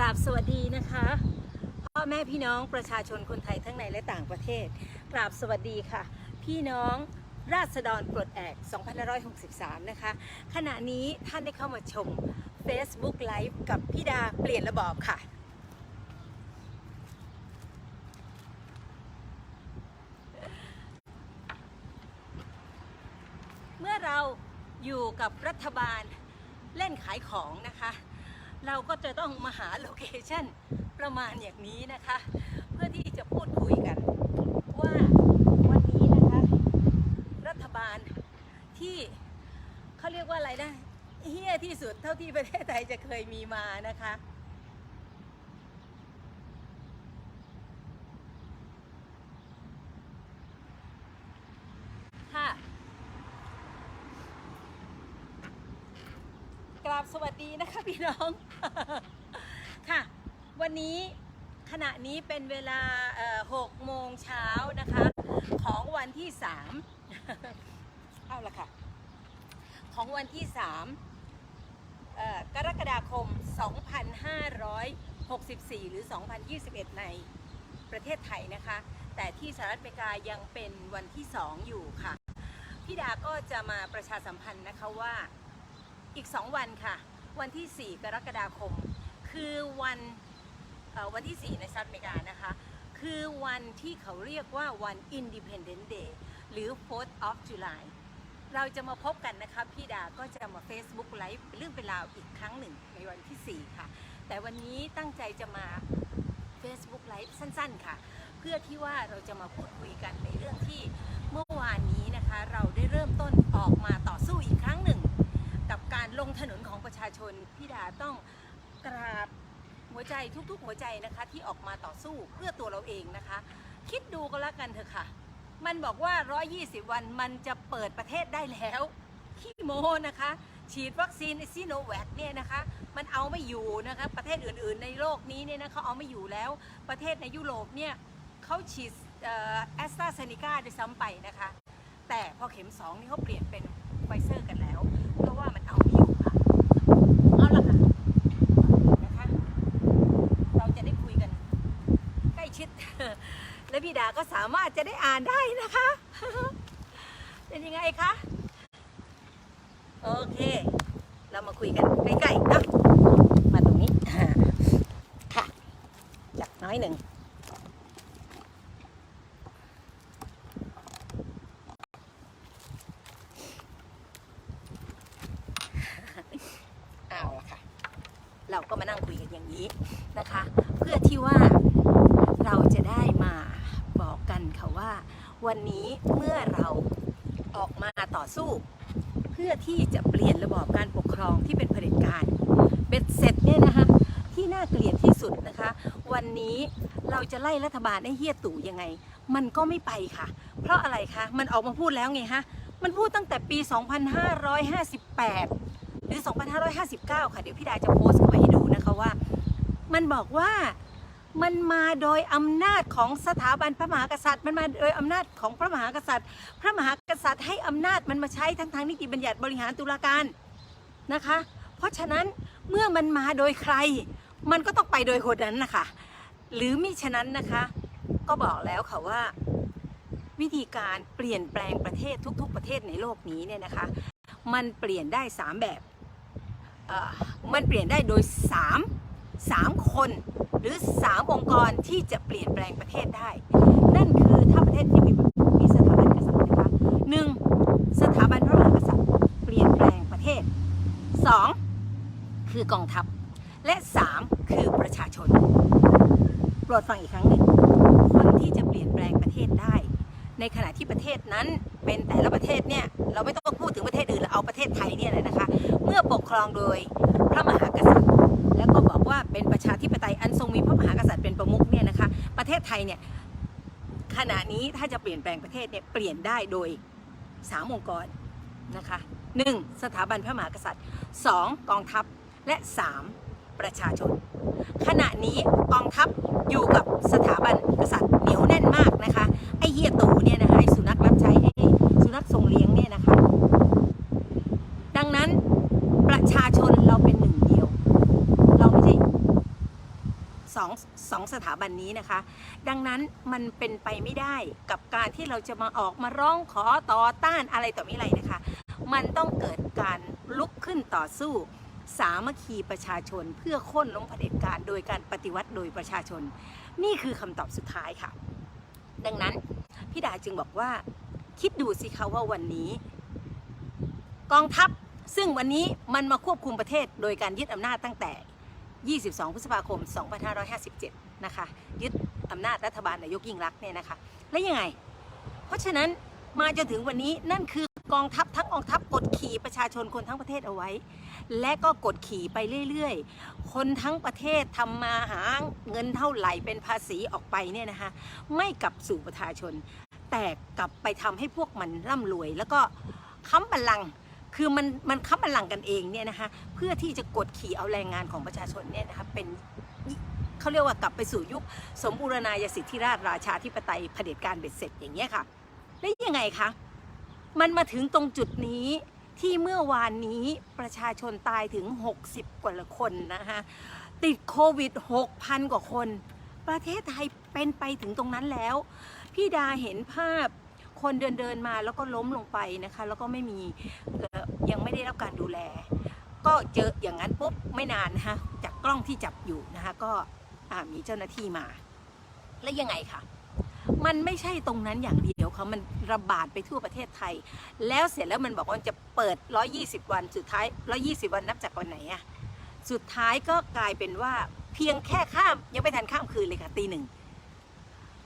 ราบสวัสดีนะคะ พ่อแม่พี่น้องประชาชนคนไทยทั้งในและต่างประเทศ กราบสวัสดีค่ะ พี่น้องราษฎรปลดแอก2563 นะคะ ขณะนี้ท่านได้เข้ามาชม Facebook Live กับพี่ดาเปลี่ยนระบอบค่ะ เมื่อเราอยู่กับรัฐบาลเล่นขายของนะคะ เราก็จะต้องมาหาโลเคชั่นประมาณอย่างนี้นะคะ เพื่อที่จะพูดคุยกัน ว่าวันนี้นะคะ รัฐบาลที่เขาเรียกว่าอะไรนะเฮี้ยที่สุดเท่าที่ประเทศไทยจะเคยมีมานะคะค่ะกราบสวัสดีนะคะพี่น้อง ค่ะ วันนี้ขณะนี้เป็นเวลาหกโมงเช้านะคะ ของวันที่สามเอาละค่ะ ของวันที่สามกรกฎาคม 2564 หรือ 2021 ในประเทศไทยนะคะ แต่ที่สหรัฐอเมริกายังเป็นวันที่ 2 อยู่ค่ะ พี่ดาก็จะมาประชาสัมพันธ์นะคะว่าอีก 2 วันค่ะ วันที่ 4 กรกฎาคม คือวันวันที่ 4 ในสหรัฐอเมริกานะคะ คือวันที่เขาเรียกว่าวัน Independence Day หรือ 4th of July เราจะมาพบกันนะคะพี่ดาก็จะมา Facebook Live เป็นเรื่องเป็นราวอีกครั้งหนึ่งในวันที่ 4 ค่ะ แต่วันนี้ตั้งใจจะมา Facebook Live สั้นๆ ค่ะ เพื่อที่ว่าเราจะมาพูดคุยกันในเรื่องที่เมื่อวานนี้นะคะ เราได้เริ่มต้นออกมาต่อสู้อีกครั้งหนึ่ง การลงถนนของประชาชนพี่ดาต้องกราบหัวใจทุกๆ หัวใจนะคะที่ออกมาต่อสู้เพื่อตัวเราเองนะคะ คิดดูก็แล้วกันเถอะค่ะ มันบอกว่า 120 วันมันจะเปิดประเทศได้แล้วขี้โมนะคะ ฉีดวัคซีนซีโนแวคเนี่ยนะคะ มันเอาไม่อยู่นะคะประเทศอื่นๆ ในโลกนี้เนี่ยนะเขาเอาไม่อยู่แล้วประเทศในยุโรปเนี่ยเขาฉีดแอสตราเซเนกาด้วยซ้ำไปนะคะ แต่พอเข็ม2นี่เขาเปลี่ยนเป็นไฟเซอร์กันแล้ว เพราะว่ามันเอาไม่อยู่ค่ะ เอาละค่ะนะคะ เราจะได้คุยกันใกล้ชิด และพี่ดาก็สามารถจะได้อ่านได้นะคะ เป็นยังไงคะ โอเค เรามาคุยกันใกล้ๆนะมาตรงนี้ค่ะจับน้อยหนึ่ง เอาละค่ะ เราก็มานั่งคุยกันอย่างนี้นะคะ เพื่อที่ว่าเราจะได้มาบอกกันค่ะว่า วันนี้เมื่อเราออกมาต่อ สู้ เพื่อที่จะเปลี่ยนระบอบการปกครองที่เป็นเผด็จการเบ็ดเสร็จเนี่ยนะคะที่น่าเกลียดที่สุดนะคะ วันนี้เราจะไล่รัฐบาลให้เฮี้ยตู่ยังไง มันก็ไม่ไปค่ะ เพราะอะไรคะมันออกมาพูดแล้วไงฮะมันพูดตั้งแต่ปี 2558 หรือ 2559 ค่ะ เดี๋ยวพี่ดาจะโพสต์เข้าไปให้ดูนะคะว่า มันบอกว่า มันมาโดยอำนาจของสถาบันพระมหากษัตริย์ มันมาโดยอำนาจของพระมหากษัตริย์ พระมหากษัตริย์ให้อำนาจมันมาใช้ทั้งทางนิติบัญญัติบริหารตุลาการนะคะ เพราะฉะนั้นเมื่อมันมาโดยใคร มันก็ต้องไปโดยคนนั้นนะคะหรือมิฉะนั้นนะคะ ก็บอกแล้วค่ะว่า วิธีการเปลี่ยนแปลงประเทศทุก ๆ ประเทศในโลกนี้เนี่ยนะคะ มันเปลี่ยนได้ 3 แบบมันเปลี่ยนได้โดย 3 3 คน หรือ 3 องค์กรที่จะเปลี่ยนแปลงประเทศได้ นั่นคือถ้าประเทศที่มีมีสถาบันกษัตริย์นะคะหนึ่งสถาบันพระมหากษัตริย์ เปลี่ยนแปลงประเทศ 2. คือกองทัพ และ 3 คือประชาชนโปรดฟังอีกครั้งหนึ่งคนที่จะเปลี่ยนแปลงประเทศได้ ในขณะที่ประเทศนั้นเป็นแต่ละประเทศเนี่ยเราไม่ต้องพูดถึงประเทศอื่นเราเอาประเทศไทยเนี่ยเลยนะคะ เมื่อปกครองโดยพระมหากษัตริย์ แล้วก็บอกว่าเป็นประชาธิปไตยอันทรงมีพระมหากษัตริย์เป็นประมุขเนี่ยนะคะ ประเทศไทยเนี่ยขณะนี้ถ้าจะเปลี่ยนแปลงประเทศเนี่ยเปลี่ยนได้โดยสามองค์กรนะคะหนึ่งสถาบันพระมหากษัตริย์สองกองทัพและสามประชาชน ขณะนี้กองทัพอยู่กับสถาบันกษัตริย์เหนียวแน่นมากนะคะไอ้เฮียตูเนี่ยนะคะไอ้สุนัขรับใช้ไอ้สุนัขทรงเลี้ยงเนี่ยนะคะ ดังนั้นประชาชนเราเป็นหนึ่งเดียว เราไม่ใช่ ส องสองสถาบันนี้นะคะ ดังนั้นมันเป็นไปไม่ได้กับการที่เราจะมาออกมาร้องขอต่อต้านอะไรต่อไม่อะไรนะคะ มันต้องเกิดการลุกขึ้นต่อสู้ สามัคคีประชาชนเพื่อค่นล้มเผด็จการโดยการปฏิวัติโดยประชาชน นี่คือคำตอบสุดท้ายค่ะ ดังนั้นพี่ดาจึงบอกว่าคิดดูสิคะว่าวันนี้ กองทัพซึ่งวันนี้มันมาควบคุมประเทศโดยการยึดอำนาจตั้งแต่ 22 พฤษภาคม 2557 นะคะ ยึดอำนาจรัฐบาลนายกยิ่งรักษณ์เนี่ยนะคะ แล้วยังไง เพราะฉะนั้นมาจนถึงวันนี้นั่นคือกองทัพทั้งกองทัพกดขี่ประชาชนคนทั้งประเทศเอาไว้ และก็กดขี่ไปเรื่อยๆ คนทั้งประเทศทำมาหาเงินเท่าไหร่เป็นภาษีออกไปเนี่ยนะคะ ไม่กลับสู่ประชาชน แต่กลับไปทำให้พวกมันร่ำรวย แล้วก็ค้ำบัลลังก์ คือมันมันค้ำบัลลังกันเองเนี่ยนะคะเพื่อที่จะกดขี่เอาแรงงานของประชาชนเนี่ยนะคะเป็นเขาเรียกว่ากลับไปสู่ยุค สมบูรณาญาสิทธิราชย์ราชาธิปไตยเผด็จการเบ็ดเสร็จอย่างเงี้ยค่ะ แล้วยังไงคะมันมาถึงตรงจุดนี้ที่เมื่อวานนี้ประชาชนตายถึง 60 กว่าคนนะคะติดโควิด 6,000 กว่าคน ประเทศไทยเป็นไปถึงตรงนั้นแล้ว พี่ดาเห็นภาพ คนเดินเดินมาแล้วก็ล้มลงไปนะคะ แล้วก็ไม่มียังไม่ได้รับการดูแล ก็เจออย่างนั้นปุ๊บไม่นานนะคะจากกล้องที่จับอยู่นะคะก็มีเจ้าหน้าที่มา แล้วยังไงคะมันไม่ใช่ตรงนั้นอย่างเดียวค่ะมันระบาดไปทั่วประเทศไทย แล้วเสร็จแล้วมันบอกว่าจะเปิด 120 วันสุดท้าย 120 วันนับจากวันไหนอะสุดท้ายก็กลายเป็นว่าเพียงแค่ข้ามยังไม่ทันข้ามคืนเลยค่ะตีหนึ่ง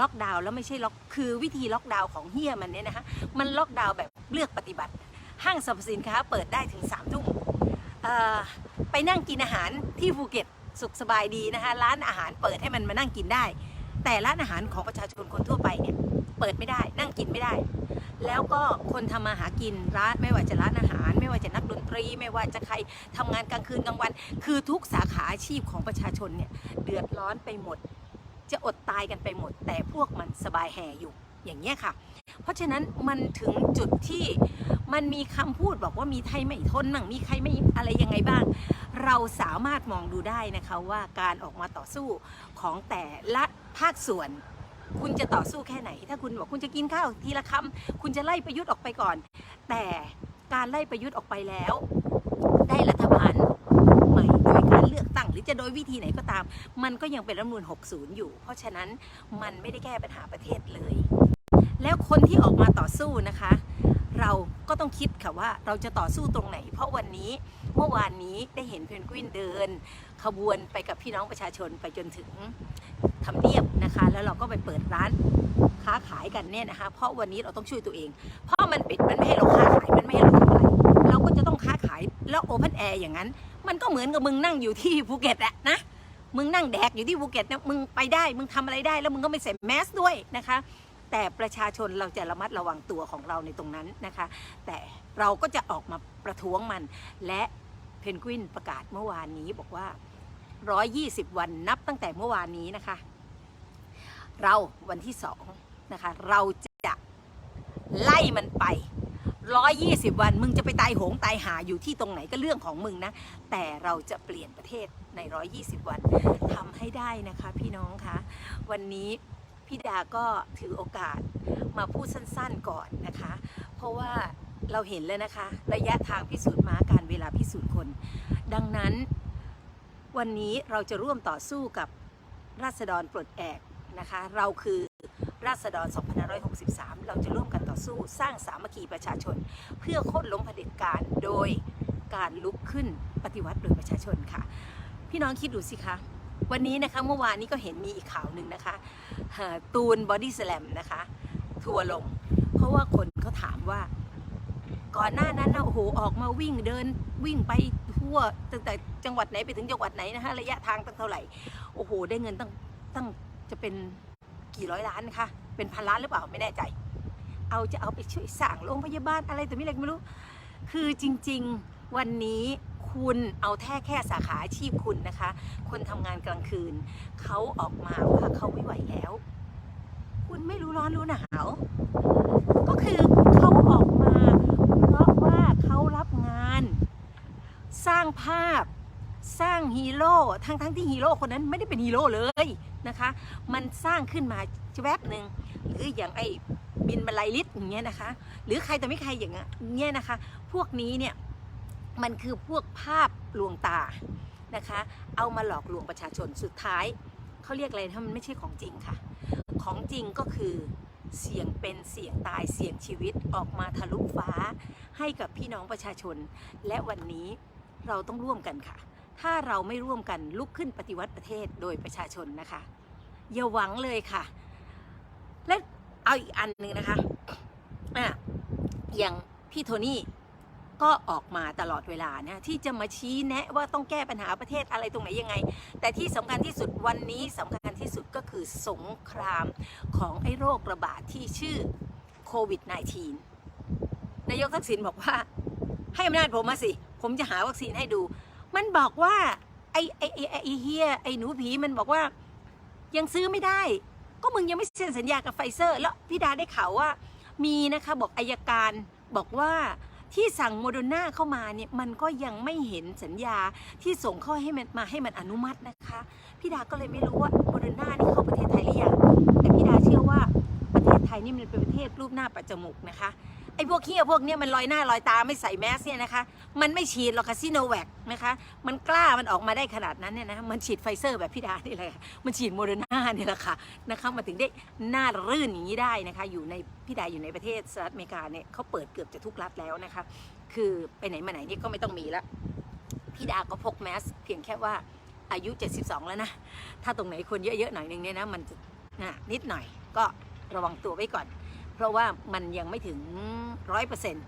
ล็อกดาวน์แล้วไม่ใช่ล็อกคือวิธีล็อกดาวน์ของเฮียมันเนี่ยนะคะมันล็อกดาวน์แบบเลือกปฏิบัติ ห้างสรรพสินค้าเปิดได้ถึง3ามทุ่มไปนั่งกินอาหารที่ภูเก็ตสุขสบายดีนะคะร้านอาหารเปิดให้มันมานั่งกินได้ แต่ร้านอาหารของประชาชนคนทั่วไปเนี่ยเปิดไม่ได้นั่งกินไม่ได้ แล้วก็คนทำมาหากินร้านไม่ว่าจะร้านอาหาร ไม่ว่าจะนักดนตรี ไม่ว่าจะใครทำงานกลางคืนกลางวัน คือทุกสาขาอาชีพของประชาชนเนี่ยเดือดร้อนไปหมด จะอดตายกันไปหมด แต่พวกมันสบายแห่อยู่อย่างเงี้ยค่ะ เพราะฉะนั้นมันถึงจุดที่มันมีคำพูดบอกว่ามีไทยไม่ทนมั่งมีใครไม่อะไรยังไงบ้าง เราสามารถมองดูได้นะคะว่าการออกมาต่อสู้ของแต่ละภาคส่วนคุณจะต่อสู้แค่ไหน ถ้าคุณบอกคุณจะกินข้าวทีละคำคุณจะไล่ประยุทธ์ออกไปก่อน แต่การไล่ประยุทธ์ออกไปแล้ว ได้รัฐ โดยวิธีไหนก็ตาม มันก็ยังเป็นรัฐมนูล60 อยู่ เพราะฉะนั้นมันไม่ได้แก้ปัญหาประเทศเลย แล้วคนที่ออกมาต่อสู้นะคะ เราก็ต้องคิดค่ะว่าเราจะต่อสู้ตรงไหน เพราะวันนี้เมื่อวานนี้ได้เห็นเพนกวินเดิน ขบวนไปกับพี่น้องประชาชนไปจนถึงทำเนียบนะคะ แล้วเราก็ไปเปิดร้านค้าขายกันเนี่ยนะคะ เพราะวันนี้เราต้องช่วยตัวเอง เพราะมันปิดมันไม่ให้เราค้าขายมันไม่ให้เราทำอะไรเราก็จะต้องค้าขายแล้วโอเพนแอร์อย่างนั้น มันก็เหมือนกับมึงนั่งอยู่ที่ภูเก็ตอะนะมึงนั่งแดกอยู่ที่ภูเก็ตเนี่ยมึงไปได้ มึงทำอะไรได้ แล้วมึงก็ไม่ใส่แมสด้วยนะคะ แต่ประชาชนเราจะระมัดระวังตัวของเราในตรงนั้นนะคะ แต่เราก็จะออกมาประท้วงมัน และเพนกวินประกาศเมื่อวานนี้บอกว่า 120 วันนับตั้งแต่เมื่อวานนี้นะคะ เราวันที่สองนะคะ เราจะไล่มันไป 120 วัน มึงจะไปตายโหงตายหาอยู่ที่ตรงไหนก็เรื่องของมึงนะ แต่เราจะเปลี่ยนประเทศใน 120 วันทำให้ได้นะคะพี่น้องคะวันนี้พี่ดาก็ถือโอกาสมาพูดสั้นๆก่อนนะคะ เพราะว่าเราเห็นแล้วนะคะ ระยะทางพิสูจน์ม้าการเวลาพิสูจน์คน ดังนั้น วันนี้เราจะร่วมต่อสู้กับราษฎรปลดแอกนะคะ เราคือ ราษฎร 2563 เราจะร่วมกันต่อสู้สร้างสามัคคีประชาชน เพื่อโค่นล้มเผด็จการโดยการลุกขึ้นปฏิวัติโดยประชาชนค่ะ พี่น้องคิดดูสิคะวันนี้นะคะเมื่อวานนี้ก็เห็นมีอีกข่าวหนึ่งนะคะตูนบอดี้สแลมนะคะทัวร์ลง เพราะว่าคนเขาถามว่า ก่อนหน้านั้นนะโอ้โหออกมาวิ่งเดินวิ่งไปทั่วตั้งแต่จังหวัดไหนไปถึงจังหวัดไหนนะคะระยะทางตั้งเท่าไหร่โอ้โหได้เงินตั้งตั้งจะเป็น กี่ร้อยล้านนะคะ เป็นพันล้านหรือเปล่าไม่แน่ใจ เอาจะเอาไปช่วยสร้างโรงพยาบาลอะไรแต่ไม่อะไรไม่รู้ คือจริงๆวันนี้คุณเอาแค่แค่สาขาอาชีพคุณนะคะ คนทำงานกลางคืน เขาออกมาว่าเขาไม่ไหวแล้ว คุณไม่รู้ร้อนรู้หนาว ก็คือเขาออกมา เพราะว่าเขารับงาน สร้างภาพ สร้างฮีโร่ทั้งทั้งที่ฮีโร่คนนั้นไม่ได้เป็นฮีโร่เลยนะคะ มันสร้างขึ้นมาแวบหนึ่งหรืออย่างไอ้บินบรรลัยลิตอย่างเงี้ยนะคะ หรือใครแต่ไม่ใครอย่างเงี้ยนะคะ พวกนี้เนี่ยมันคือพวกภาพลวงตานะคะ เอามาหลอกลวงประชาชนสุดท้ายเขาเรียกอะไรถ้ามันไม่ใช่ของจริงค่ะ ของจริงก็คือเสี่ยงเป็นเสี่ยงตายเสี่ยงชีวิตออกมาทะลุฟ้า ให้กับพี่น้องประชาชน และวันนี้เราต้องร่วมกันค่ะ ถ้าเราไม่ร่วมกันลุกขึ้นปฏิวัติประเทศโดยประชาชนนะคะ อย่าหวังเลยค่ะ และเอาอีกอันหนึ่งนะคะอะอย่างพี่โทนี่ก็ออกมาตลอดเวลานะที่จะมาชี้แนะว่าต้องแก้ปัญหาประเทศอะไรตรงไหนยังไง แต่ที่สำคัญที่สุดวันนี้สำคัญที่สุดก็คือสงครามของไอ้โรคระบาดที่ชื่อโควิด -19 นายกทักษิณบอกว่าให้อำนาจผมมาสิ ผมจะหาวัคซีนให้ดู มันบอกว่าไอ้ไอ้ไอ้ไอ้เฮียไอ้หนูผีมันบอกว่า ยังซื้อไม่ได้ ก็มึงยังไม่เซ็นสัญญากับไฟเซอร์ แล้วพี่ดาได้ข่าวว่า มีนะคะบอกอายการบอกว่าที่สั่งโมเดอร์นาเข้ามาเนี่ยมันก็ยังไม่เห็นสัญญาที่ส่งเข้าให้มันมาให้มันอนุมัตินะคะพี่ดาก็เลยไม่รู้ว่าโมเดอร์นานี่เข้าประเทศไทยหรือยังแต่พี่ดาเชื่อว่าประเทศไทยนี่มันเป็นประเทศรูปหน้าปัจจมูกนะคะ ไอ้พวกเฮียพวกเนี้ยมันลอยหน้าลอยตาไม่ใส่แมสเนี่ยนะคะ มันไม่ฉีดหรอกค่ะซิโนแวคนะคะ มันกล้ามันออกมาได้ขนาดนั้นเนี่ยนะมันฉีดไฟเซอร์แบบพี่ดานี่แหละมันฉีดโมเดอร์นาเนี่ยแหละค่ะนะคะมาถึงได้หน้ารื่นอย่างนี้ได้นะคะ อยู่ในพี่ดาอยู่ในประเทศสหรัฐอเมริกาเนี่ยเขาเปิดเกือบจะทุกรัฐแล้วนะคะ คือไปไหนมาไหนนี่ก็ไม่ต้องมีล้วพี่ดาก็พกแมสเพียงแค่ว่าอายุ 72 แล้วนะ ถ้าตรงไหนคนเยอะๆหน่อยนึงเนี่ยนะมันจะนะนิดหน่อยก็ระวังตัวไว้ก่อน เพราะว่ามันยังไม่ถึงร้อยเปอร์เซ็นต์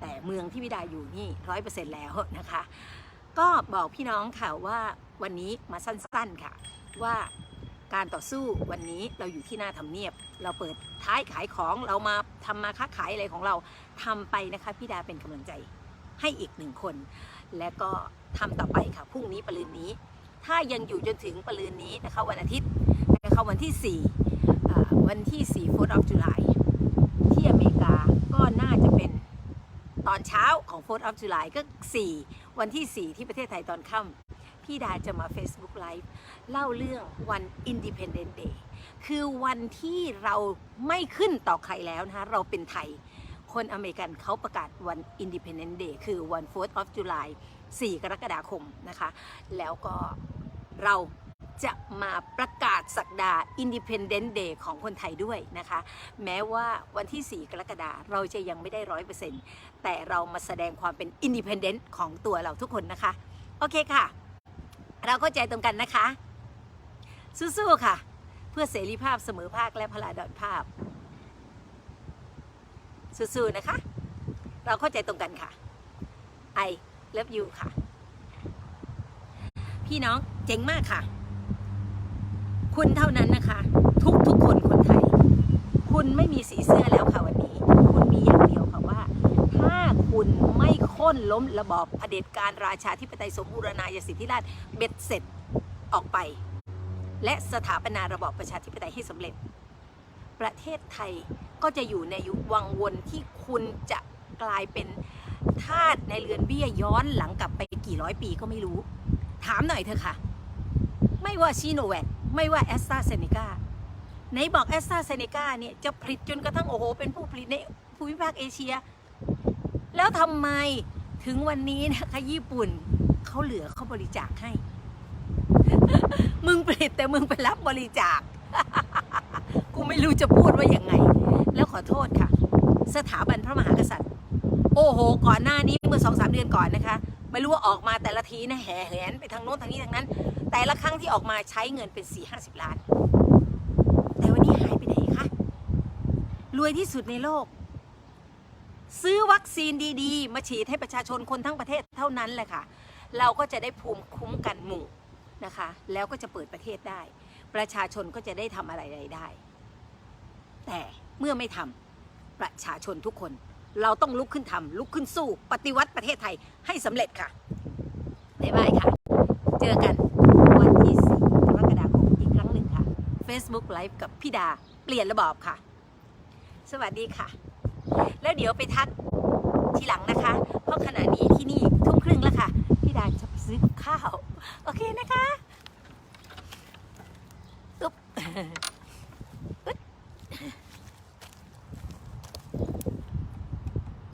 แต่เมืองที่วิดาอยู่นี่ร้อยเปอร์เซ็นต์แล้วนะคะ ก็บอกพี่น้องค่ะว่าวันนี้มาสั้นๆค่ะ ว่าการต่อสู้วันนี้เราอยู่ที่หน้าทำเนียบ เราเปิดท้ายขายของเรามาทำมาค้าขายอะไรของเราทำไปนะคะพี่ดาเป็นกำลังใจให้อีกหนึ่งคน และก็ทำต่อไปค่ะพรุ่งนี้ปรืนนี้ ถ้ายังอยู่จนถึงปรืนนี้นะคะวันอาทิตย์นะคะวันที่4อ่ วันที่ 4 4 of July ที่อเมริกาก็น่าจะเป็นตอนเช้าของ 4 of July ก็ 4 วันที่ 4 ที่ประเทศไทยตอนค่ำพี่ดาจะมา Facebook Live เล่าเรื่องวัน Independent Day คือวันที่เราไม่ขึ้นต่อใครแล้วนะคะเราเป็นไทย คนอเมริกันเขาประกาศวัน Independent Day คือวัน 4 of July 4 กรกฎาคมนะคะ แล้วก็เรา จะมาประกาศสักดา Independent Day ของคนไทยด้วยนะคะ แม้ว่าวันที่ 4 กรกฎาเราจะยังไม่ได้ร้อยเปอร์เซ็นต์แต่เรามาแสดงความเป็น Independent ของตัวเราทุกคนนะคะ โอเคค่ะ เราเข้าใจตรงกันนะคะ สู้ๆค่ะ เพื่อเสรีภาพเสมอภาคและพลาดอนภาพ สู้ๆนะคะ เราเข้าใจตรงกันค่ะ I love you ค่ะ พี่น้องเจ๋งมากค่ะ คุณเท่านั้นนะคะ ทุกทุกๆคนคนไทย คุณไม่มีสีเสื้อแล้วค่ะวันนี้ คุณมีอย่างเดียวค่ะว่า ถ้าคุณไม่ค่นล้มระบอบเผด็จการราชาธิปไตยสมบูรณาญาสิทธิราชเบ็ดเสร็จออกไป และสถาปนาระบอบประชาธิปไตยให้สำเร็จ ประเทศไทยก็จะอยู่ในยุควังวนที่คุณจะกลายเป็นทาสในเรือนเบี้ยย้อนหลังกลับไปกี่ร้อยปีก็ไม่รู้ ถามหน่อยเถอะค่ะ ไม่ว่าซีโนแวค ไม่ว่าแอสตราเซเนกาไหนบอกแอสตราเซเนกาเนี่ยจะผลิตจนกระทั่งโอ้โห เป็นผู้ผลิตในภูมิภาคเอเชีย แล้วทำไมถึงวันนี้นะคะญี่ปุ่นเขาเหลือเขาบริจาคให้ มึงผลิตแต่มึงไปรับบริจาค กูไม่รู้จะพูดว่ายังไง แล้วขอโทษค่ะ สถาบันพระมหากษัตริย์ โอ้โห ก่อนหน้านี้เมื่อสองสามเดือนก่อนนะคะ ไม่รู้ว่าออกมาแต่ละทีนะแห่แหนไปทางโน้นทางนี้ทางนั้น แต่ละครั้งที่ออกมาใช้เงินเป็นสี่ห้าสิบล้าน แต่วันนี้หายไปไหนคะรวยที่สุดในโลก ซื้อวัคซีนดีๆ มาฉีดให้ประชาชนคนทั้งประเทศเท่านั้นแหละค่ะ เราก็จะได้ภูมิคุ้มกันหมู่นะคะ แล้วก็จะเปิดประเทศได้ ประชาชนก็จะได้ทำอะไรได้ แต่เมื่อไม่ทำประชาชนทุกคน เราต้องลุกขึ้นทำลุกขึ้นสู้ ปฏิวัติประเทศไทยให้สำเร็จค่ะบ๊ายบายค่ะ เจอกันวันที่4กรกฎาคมอีกครั้งหนึ่งค่ะ Facebook Live กับพี่ดาเปลี่ยนระบอบค่ะ สวัสดีค่ะ แล้วเดี๋ยวไปทักทีหลังนะคะ เพราะขณะนี้ที่นี่ทุ่มครึ่งแล้วค่ะ พี่ดาจะไปซื้อกับข้าว โอเคนะคะอุ๊บ